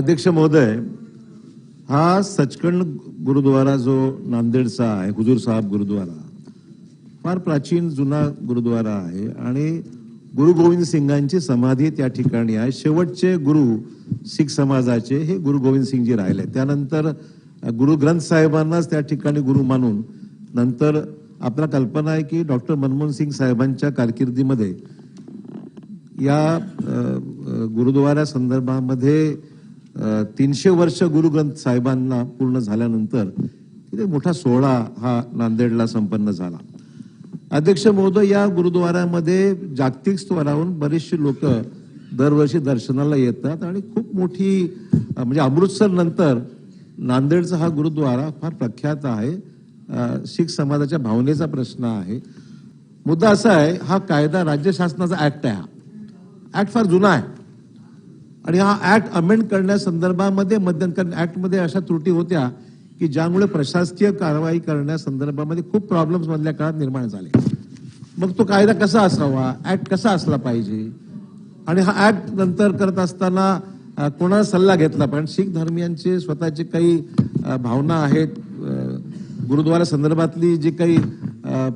अध्यक्ष महोदय हा सचखंड गुरुद्वारा जो नांदेडचा आहे हुजूर साहेब गुरुद्वारा फार प्राचीन जुना गुरुद्वारा आहे आणि गुरु गोविंद सिंगांची समाधी त्या ठिकाणी आहे. शेवटचे गुरु शीख समाजाचे हे गुरु गोविंद सिंगजी राहिले. त्यानंतर गुरु ग्रंथ साहेबांनाच त्या ठिकाणी गुरु मानून नंतर आपला कल्पना आहे की डॉक्टर मनमोहन सिंग साहेबांच्या कारकिर्दीमध्ये या गुरुद्वारा संदर्भामध्ये तीनशे वर्ष गुरुग्रंथ साहेबांना पूर्ण झाल्यानंतर तिथे मोठा सोहळा हा नांदेडला संपन्न झाला. अध्यक्ष महोदय या गुरुद्वारामध्ये जागतिक स्तरावरून बरेचसे लोक दरवर्षी दर्शनाला येतात आणि खूप मोठी म्हणजे अमृतसर नंतर नांदेडचा हा गुरुद्वारा फार प्रख्यात आहे. शीख समाजाच्या भावनेचा प्रश्न आहे. मुद्दा असा आहे हा कायदा राज्य शासनाचा ऍक्ट आहे. हा. ऍक्ट फार जुना आहे. आणि हा ऍक्ट अमेंड करण्यासंदर्भामध्ये मध्यंतरीण ऍक्टमध्ये अशा त्रुटी होत्या की ज्यामुळे प्रशासकीय कारवाई करण्यासंदर्भामध्ये खूप प्रॉब्लेम्स मधल्या काळात निर्माण झाले. मग तो कायदा कसा असावा? ऍक्ट कसा असला पाहिजे? आणि हा ऍक्ट नंतर करत असताना कोणाला सल्ला घेतला? पण शीख धर्मियांचे स्वतःचे काही भावना आहेत. गुरुद्वारा संदर्भातली जी काही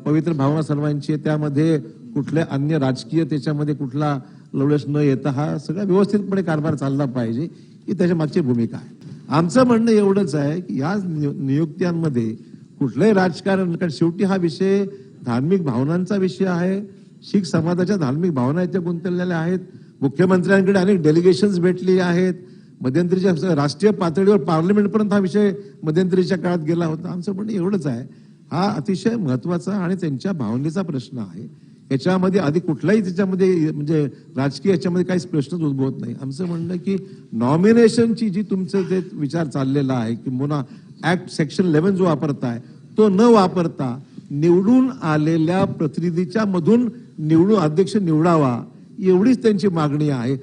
पवित्र भावना सर्वांची त्यामध्ये कुठल्या अन्य राजकीय त्याच्यामध्ये कुठला लवलेश न येता हा सगळा व्यवस्थितपणे कारभार चालला पाहिजे. ही त्याच्या मागची भूमिका आहे. आमचं म्हणणं एवढंच आहे की या नियुक्त्यांमध्ये कुठलंही राजकारण कारण शेवटी हा विषय धार्मिक भावनांचा विषय आहे. शीख समाजाच्या धार्मिक भावना इथे गुंतलेल्या आहेत. मुख्यमंत्र्यांकडे अनेक डेलिगेशन्स भेटली आहेत. मध्यंतरीच्या राष्ट्रीय पातळीवर पार्लमेंटपर्यंत हा विषय मध्यंतरीच्या काळात गेला होता. आमचं म्हणणं एवढंच आहे. हा अतिशय महत्त्वाचा आणि त्यांच्या भावनेचा प्रश्न आहे. याच्यामध्ये आधी कुठलाही त्याच्यामध्ये म्हणजे राजकीय याच्यामध्ये काहीच प्रश्नच उद्भवत नाही. आमचं म्हणणं की नॉमिनेशनची जी तुमचं जे विचार चाललेला आहे किंवा ऍक्ट सेक्शन इलेव्हन जो वापरताय तो न वापरता निवडून आलेल्या प्रतिनिधीच्या मधून निवडून अध्यक्ष निवडावा एवढीच त्यांची मागणी आहे.